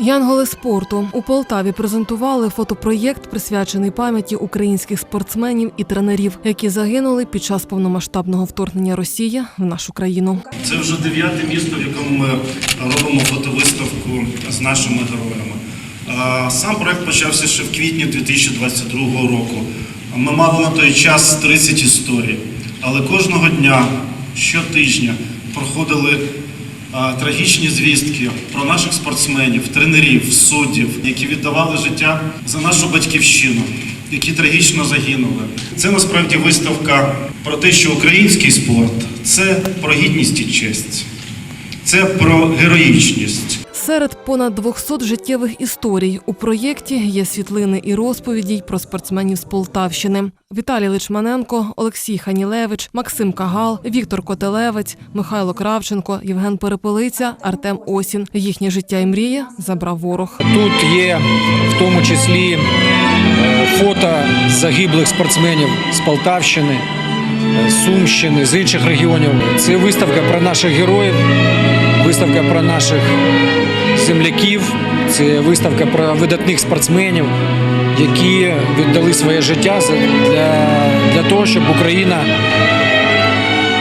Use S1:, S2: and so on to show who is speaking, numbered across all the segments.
S1: Янголи спорту у Полтаві презентували фотопроєкт, присвячений пам'яті українських спортсменів і тренерів, які загинули під час повномасштабного вторгнення Росії в нашу країну.
S2: Це вже дев'яте місто, в якому ми робимо фотовиставку з нашими героями. Сам проект почався ще в квітні 2022 року. Ми мали на той час 30 історій, але кожного дня, щотижня проходили трагічні звістки про наших спортсменів, тренерів, суддів, які віддавали життя за нашу батьківщину, які трагічно загинули. Це насправді виставка про те, що український спорт це про гідність і честь, це про героїчність.
S1: Серед понад 200 життєвих історій у проєкті є світлини і розповіді про спортсменів з Полтавщини. Віталій Личманенко, Олексій Ханілевич, Максим Кагал, Віктор Котелевець, Михайло Кравченко, Євген Перепелиця, Артем Осін. Їхнє життя і мрії забрав ворог.
S3: Тут є в тому числі е, фото загиблих спортсменів з Полтавщини, е, Сумщини, з інших регіонів. Це виставка про наших героїв, виставка про наших земляків, це виставка про видатних спортсменів, які віддали своє життя для, для того, щоб Україна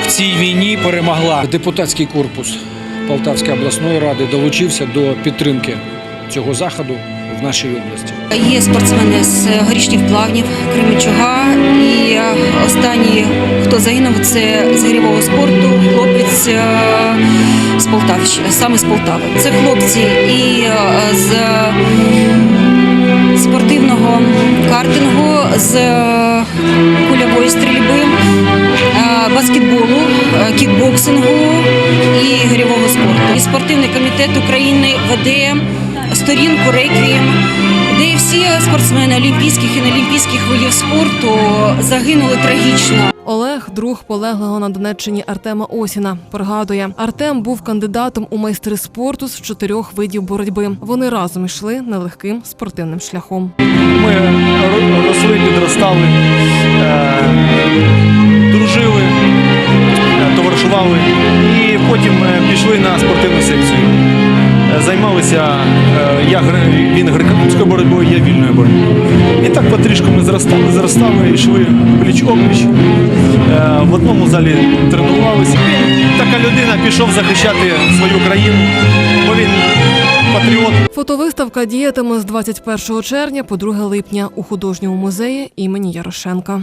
S3: в цій війні перемогла. Депутатський корпус Полтавської обласної ради долучився до підтримки цього заходу в нашій області.
S4: Є спортсмени з горішніх плавнів, Кременчуга. І е, останній, хто загинув, це з гирьового спорту, хлопець е, з Полтавщини, саме з Полтави. Це хлопці і е, з спортивного картингу, з кульової стрільби, баскетболу, кікбоксингу і гирьового спорту. І спортивний комітет України веде сторінку реквієм, де всі спортсмени олімпійських і неолімпійських видів спорту загинули трагічно.
S1: Олег, друг полеглого на Донеччині Артема Осіна, пригадує, Артем був кандидатом у майстри спорту з чотирьох видів боротьби. Вони разом йшли нелегким спортивним шляхом.
S5: Ми росли, підростали, е, дружили, товаришували і потім е, пішли на спортивну секцію. Займалися е, я він греко-римською боротьбою, я вільною боротьбою. І так потрішку ми зростали, зростали, йшли пліч опліч. Е, В одному залі тренувалися. Така людина пішов захищати свою країну, бо він патріот.
S1: Фотовиставка діятиме з 21 червня по 2 липня у художньому музеї імені Ярошенка.